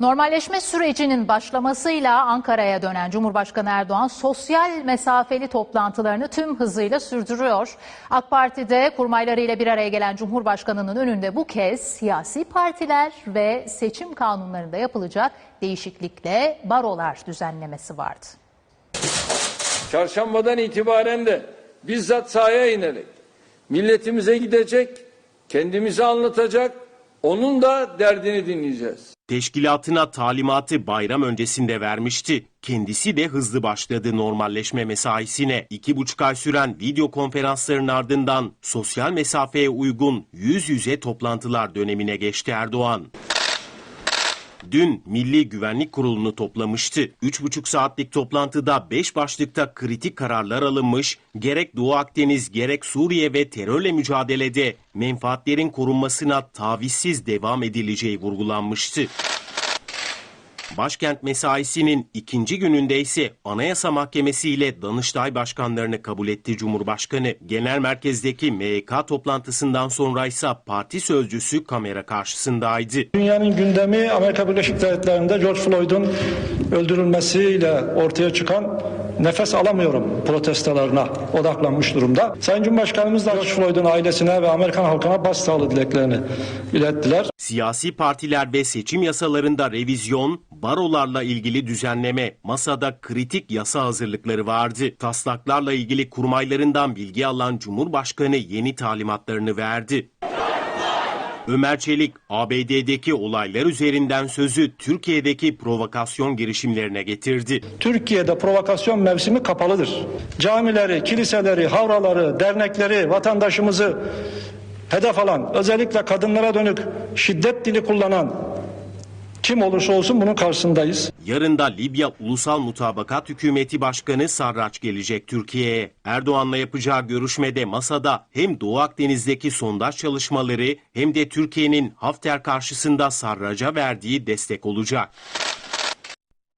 Normalleşme sürecinin başlamasıyla Ankara'ya dönen Cumhurbaşkanı Erdoğan sosyal mesafeli toplantılarını tüm hızıyla sürdürüyor. AK Parti'de kurmaylarıyla bir araya gelen Cumhurbaşkanı'nın önünde bu kez siyasi partiler ve seçim kanunlarında yapılacak değişiklikle barolar düzenlemesi vardı. Çarşambadan itibaren de bizzat sahaya inerek milletimize gidecek, kendimizi anlatacak, onun da derdini dinleyeceğiz. Teşkilatına talimatı bayram öncesinde vermişti. Kendisi de hızlı başladı normalleşme mesaisine. İki buçuk ay süren video konferansların ardından sosyal mesafeye uygun yüz yüze toplantılar dönemine geçti Erdoğan. Dün Milli Güvenlik Kurulu'nu toplamıştı. 3,5 saatlik toplantıda 5 başlıkta kritik kararlar alınmış, gerek Doğu Akdeniz gerek Suriye ve terörle mücadelede menfaatlerin korunmasına tavizsiz devam edileceği vurgulanmıştı. Başkent mesaisinin ikinci gününde ise Anayasa Mahkemesi ile Danıştay başkanlarını kabul etti Cumhurbaşkanı. Genel merkezdeki MYK toplantısından sonra ise parti sözcüsü kamera karşısındaydı. Dünyanın gündemi Amerika Birleşik Devletleri'nde George Floyd'un öldürülmesiyle ortaya çıkan nefes alamıyorum protestolarına odaklanmış durumda. Sayın Cumhurbaşkanımız da George Floyd'un ailesine ve Amerikan halkına başsağlığı dileklerini ilettiler. Siyasi partiler ve seçim yasalarında revizyon, barolarla ilgili düzenleme, masada kritik yasa hazırlıkları vardı. Taslaklarla ilgili kurmaylarından bilgi alan Cumhurbaşkanı yeni talimatlarını verdi. Ömer Çelik, ABD'deki olaylar üzerinden sözü Türkiye'deki provokasyon girişimlerine getirdi. Türkiye'de provokasyon mevsimi kapalıdır. Camileri, kiliseleri, havraları, dernekleri, vatandaşımızı hedef alan, özellikle kadınlara dönük şiddet dili kullanan kim olursa olsun bunun karşısındayız. Yarın da Libya Ulusal Mutabakat Hükümeti Başkanı Sarraç gelecek Türkiye'ye. Erdoğan'la yapacağı görüşmede masada hem Doğu Akdeniz'deki sondaj çalışmaları hem de Türkiye'nin Hafter karşısında Sarrac'a verdiği destek olacak.